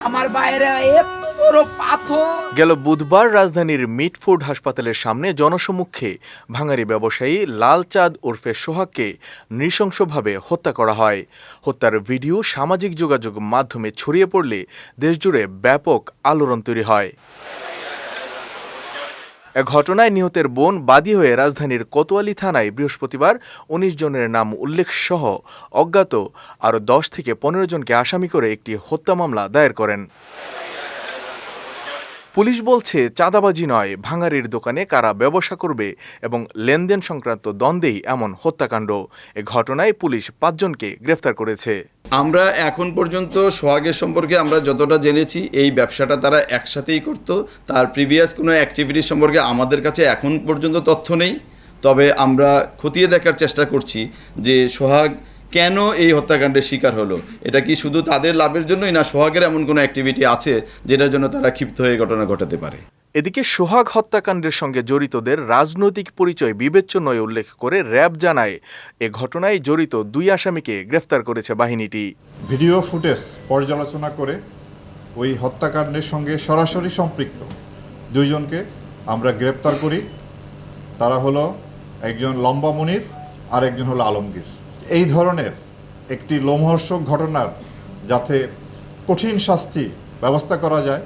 আমার বাইরে এত বড় পাথর। গেল বুধবার রাজধানীর মিটফোর্ড হাসপাতালের সামনে জনসমক্ষে ভাঙারি ব্যবসায়ী লালচাঁদ ওরফে সোহাগকে নৃশংসভাবে হত্যা করা হয়। হত্যার ভিডিও সামাজিক যোগাযোগ মাধ্যমে ছড়িয়ে পড়লে দেশজুড়ে ব্যাপক আলোড়ন তৈরি হয়। ঘটনায় নিহতের বোন বাদী হয়ে রাজধানীর কোতোয়ালি থানায় বৃহস্পতিবার উনিশ জনের নাম উল্লেখ সহ অজ্ঞাত আরও দশ থেকে পনেরো জনকে আসামি করে একটি হত্যা মামলা দায়ের করেন। পুলিশ বলছে, চাঁদাবাজি নয়, ভাঙারির দোকানে কারা ব্যবসা করবে এবং লেনদেন সংক্রান্ত দ্বন্দ্বেই এমন হত্যাকাণ্ড। এ ঘটনায় পুলিশ পাঁচজনকে গ্রেফতার করেছে। আমরা এখন পর্যন্ত সোহাগের সম্পর্কে আমরা যতটা জেনেছি, এই ব্যবসাটা তারা একসাথেই করত। তার প্রিভিয়াস কোনো অ্যাক্টিভিটি সম্পর্কে আমাদের কাছে এখন পর্যন্ত তথ্য নেই। তবে আমরা খতিয়ে দেখার চেষ্টা করছি যে সোহাগ কেন এই হত্যাকাণ্ডের শিকার হলো? এটা কি শুধু তাদের লাভের জন্যই না সোহাগের এমন কোনো অ্যাক্টিভিটি আছে যেটার জন্য তারা ক্ষিপ্ত হয়ে ঘটনা ঘটাতে পারে? এদিকে সোহাগ হত্যাকাণ্ডের সঙ্গে জড়িতদের রাজনৈতিক পরিচয় বিবেচ্য নয় উল্লেখ করে র্যাব জানায় এ ঘটনায় জড়িত দুই আসামিকে গ্রেফতার করেছে বাহিনীটি। ভিডিও ফুটেজ পর্যালোচনা করে ওই হত্যাকাণ্ডের সঙ্গে সরাসরি সম্পৃক্ত দুইজনকে আমরা গ্রেপ্তার করি। তারা হলো একজন লম্বা মনির আর একজন হলো আলমগীর। এই ধরনের একটি লোমহর্ষক ঘটনার যাতে কঠিন শাস্তি ব্যবস্থা করা যায়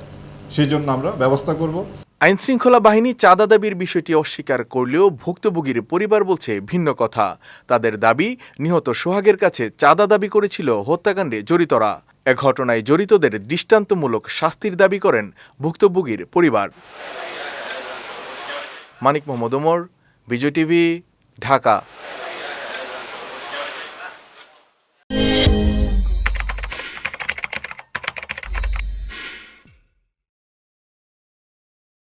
সেই জন্য আমরা ব্যবস্থা করব। আইনশৃঙ্খলা বাহিনী চাঁদা দাবির বিষয়টি অস্বীকার করলেও ভুক্তভোগীর পরিবার বলছে ভিন্ন কথা। তাদের দাবি, নিহত সোহাগের কাছে চাঁদা দাবি করেছিল হত্যাকাণ্ডে জড়িতরা। এ ঘটনায় জড়িতদের দৃষ্টান্তমূলক শাস্তির দাবি করেন ভুক্তভোগীর পরিবার। মানিক মোহাম্মদ ওমর, বিজয় টিভি, ঢাকা।